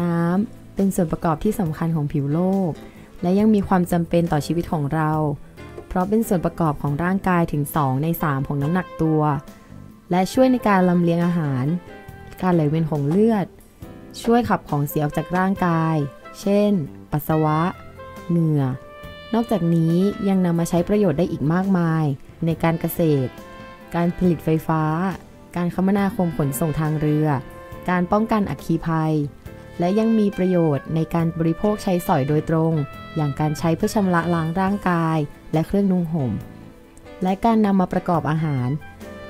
น้ำเป็นส่วนประกอบที่สำคัญของผิวโลก และยังมีความจำเป็นต่อชีวิตของเรา เพราะเป็นส่วนประกอบของร่างกายถึง 2 ใน 3 ของน้ำหนักตัว และช่วยในการลำเลียงอาหาร การไหลเวียนของเลือด ช่วยขับของเสียออกจากร่างกาย เช่น ปัสสาวะ เหงื่อ นอกจากนี้ยังนำมาใช้ประโยชน์ได้อีกมากมาย ในการเกษตร การผลิตไฟฟ้า การคมนาคมขนส่งทางเรือ การป้องกันอัคคีภัย และยังมีประโยชน์ในการบริโภคใช้สอยโดยตรง อย่างการใช้เพื่อชำระล้างร่างกาย และเครื่องนุ่งห่ม และการนำมาประกอบอาหาร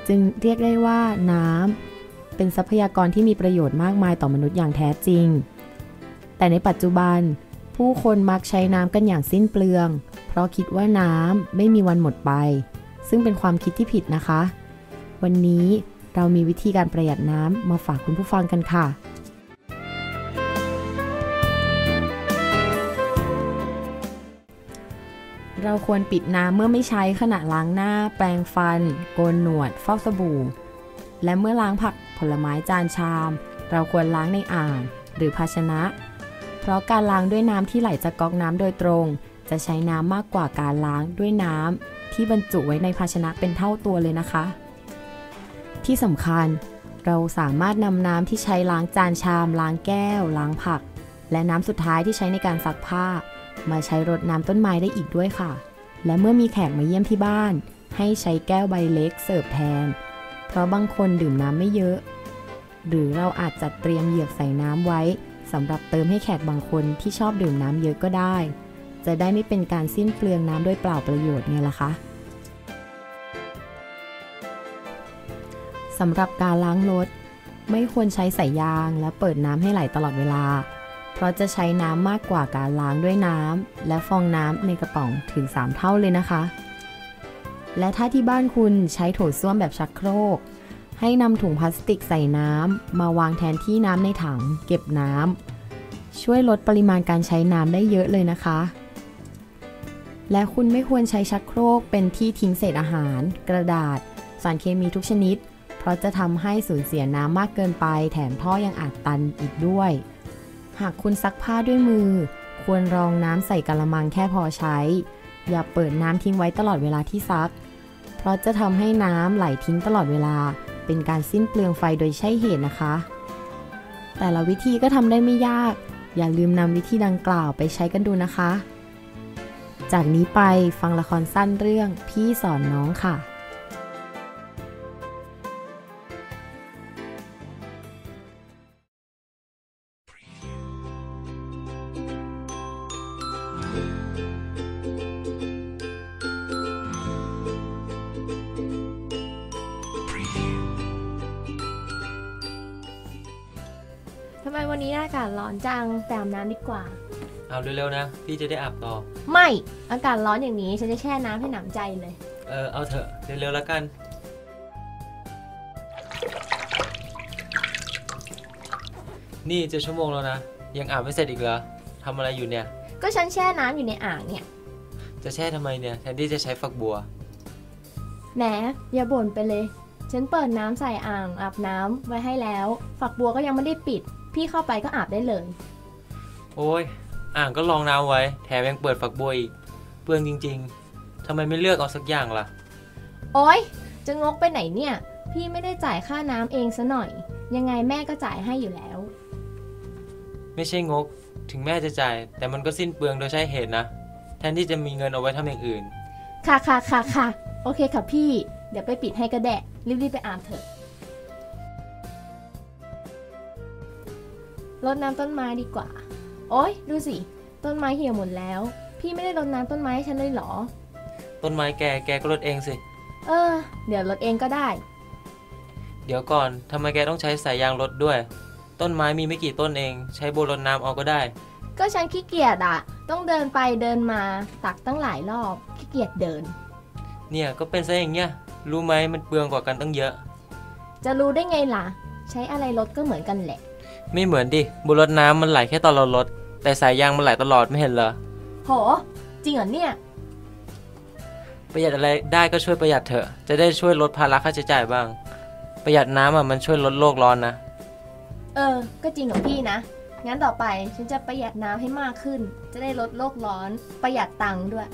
จึงเรียกได้ว่าน้ำเป็นทรัพยากรที่มีประโยชน์มากมายต่อมนุษย์อย่างแท้จริง แต่ในปัจจุบัน ผู้คนมักใช้น้ำกันอย่างสิ้นเปลือง เพราะคิดว่าน้ำไม่มีวันหมดไป ซึ่งเป็นความคิดที่ผิดนะคะ วันนี้เรามีวิธีการประหยัดน้ำมาฝากคุณผู้ฟังกันค่ะ เราควรปิดน้ำเมื่อไม่ใช้ขณะล้างหน้า แปรงฟัน โกนหนวด ฟอกสบู่ และเมื่อล้างผักผลไม้จานชาม เราควรล้างในอ่างหรือภาชนะ เพราะการล้างด้วยน้ำที่ไหลจากก๊อกน้ำโดยตรง จะใช้น้ำมากกว่าการล้างด้วยน้ำที่บรรจุไว้ในภาชนะเป็นเท่าตัวเลยนะคะ ที่สำคัญ เราสามารถนำน้ำที่ใช้ล้างจานชาม ล้างแก้ว ล้างผัก และน้ำสุดท้ายที่ใช้ในการซักผ้า มาใช้รดน้ำต้นไม้ได้อีกด้วยค่ะ และเมื่อมีแขกมาเยี่ยมที่บ้าน ให้ใช้แก้วใบเล็กเสิร์ฟแทน เพราะบางคนดื่มน้ำไม่เยอะ หรือเราอาจจัดเตรียมเหยือกใส่น้ำไว้สำหรับเติมให้แขกบางคนที่ชอบดื่มน้ำเยอะก็ได้ จะได้ไม่เป็นการสิ้นเปลืองน้ำโดยเปล่าประโยชน์ไงล่ะคะสำหรับการล้างรถ ไม่ควรใช้สายยางและเปิดน้ำให้ไหลตลอดเวลา เพราะจะใช้น้ำมากกว่าการล้างด้วยน้ำและฟองน้ำในกระป๋องถึง 3 เท่าเลยนะคะ และถ้าที่บ้านคุณใช้โถส้วมแบบชักโครก ให้นำถุงพลาสติกใส่น้ำมาวางแทนที่น้ำในถัง เก็บน้ำช่วยลดปริมาณการใช้น้ำได้เยอะเลยนะคะ และคุณไม่ควรใช้ชักโครกเป็นที่ทิ้งเศษอาหาร กระดาษ สารเคมีทุกชนิด เพราะจะทำให้สูญเสียน้ำมากเกินไป แถมท่อยังอาจตันอีกด้วย หากคุณซักผ้าด้วยมือ ควรรองน้ำใส่กระมังแค่พอใช้ อย่าเปิดน้ำทิ้งไว้ตลอดเวลาที่ซัก เพราะจะทำให้น้ำไหลทิ้งตลอดเวลา เป็นการสิ้นเปลืองไฟโดยใช่เหตุนะคะ แต่ละวิธีก็ทำได้ไม่ยาก อย่าลืมนำวิธีดังกล่าวไปใช้กันดูนะคะ จากนี้ไปฟังละครสั้นเรื่องพี่สอนน้องค่ะ วันนี้อากาศร้อนจังไปอาบน้ำดีกว่า เอาเร็วๆนะ พี่จะได้อาบต่อ ไม่อากาศร้อนอย่างนี้ฉันจะแช่น้ำให้หนำใจเลย เออเอาเถอะเร็วๆแล้วกัน นี่จะชั่วโมงแล้วนะ ยังอาบไม่เสร็จอีกเหรอทำอะไรอยู่เนี่ย ก็ฉันแช่น้ำอยู่ในอ่างเนี่ยจะแช่ทำไมเนี่ยแทนที่จะใช้ฝักบัว แหมอย่าบ่นไปเลย ฉันเปิดน้ำใส่อ่างอาบน้ำไว้ให้แล้ว ฝักบัวก็ยังไม่ได้ปิด พี่เข้าไปก็อาบได้เลย โอ้ยอ่างก็ลองน้ำไว้ แถมยังเปิดฝักบัวอีกเปลืองจริง ๆทำไมไม่เลือกเอาสักอย่างล่ะ โอ๊ยจะงกไปไหนเนี่ย พี่ไม่ได้จ่ายค่าน้ำเองซะหน่อย ยังไงแม่ก็จ่ายให้อยู่แล้ว ไม่ใช่งก ถึงแม่จะจ่าย แต่มันก็สิ้นเปลืองโดยใช่เหตุนะ แทนที่จะมีเงินเอาไว้ทำอย่างอื่น ค่ะค่ะค่ะค่ะโอเคค่ะพี่ เดี๋ยวไปปิดให้ก็แดะรีบๆไปอาบเถอะ รดน้ำต้นไม้ดีกว่า โอ๊ย ดูสิ ต้นไม้เหี่ยวหมดแล้ว พี่ไม่ได้รดน้ำต้นไม้ให้ฉันเลยเหรอ ต้นไม้แกแกก็ลดเองสิ เออ เดี๋ยวรดเองก็ได้ เดี๋ยวก่อนทำไมแกต้องใช้สายยางรถด้วย ต้นไม้มีไม่กี่ต้นเอง ใช้โบรดน้ำเอาก็ได้ ก็ฉันขี้เกียจอะต้องเดินไปเดินมาตักตั้งหลายรอบขี้เกียจเดิน เนี่ยก็เป็นซะอย่างเงี้ย รู้ไหมมันเปลืองกว่ากันตั้งเยอะ จะรู้ได้ไงล่ะ ใช้อะไรรดก็เหมือนกันแหละ ไม่เหมือนดิโบรดน้ำมันไหลแค่ตอนเราลด แต่สายยางมันไหลตลอดไม่เห็นเหรอ โห จริงเหรอเนี่ย ประหยัดอะไรได้ก็ช่วยประหยัดเถอะ จะได้ช่วยลดภาระค่าใช้จ่ายบ้าง ประหยัดน้ำอะมันช่วยลดโลกร้อนนะ เออ ก็จริงของพี่นะงงั้นต่อไปฉันจะประหยัดน้ำให้มากขึ้น จะได้ลดโลกร้อน ประหยัดตังค์ด้วย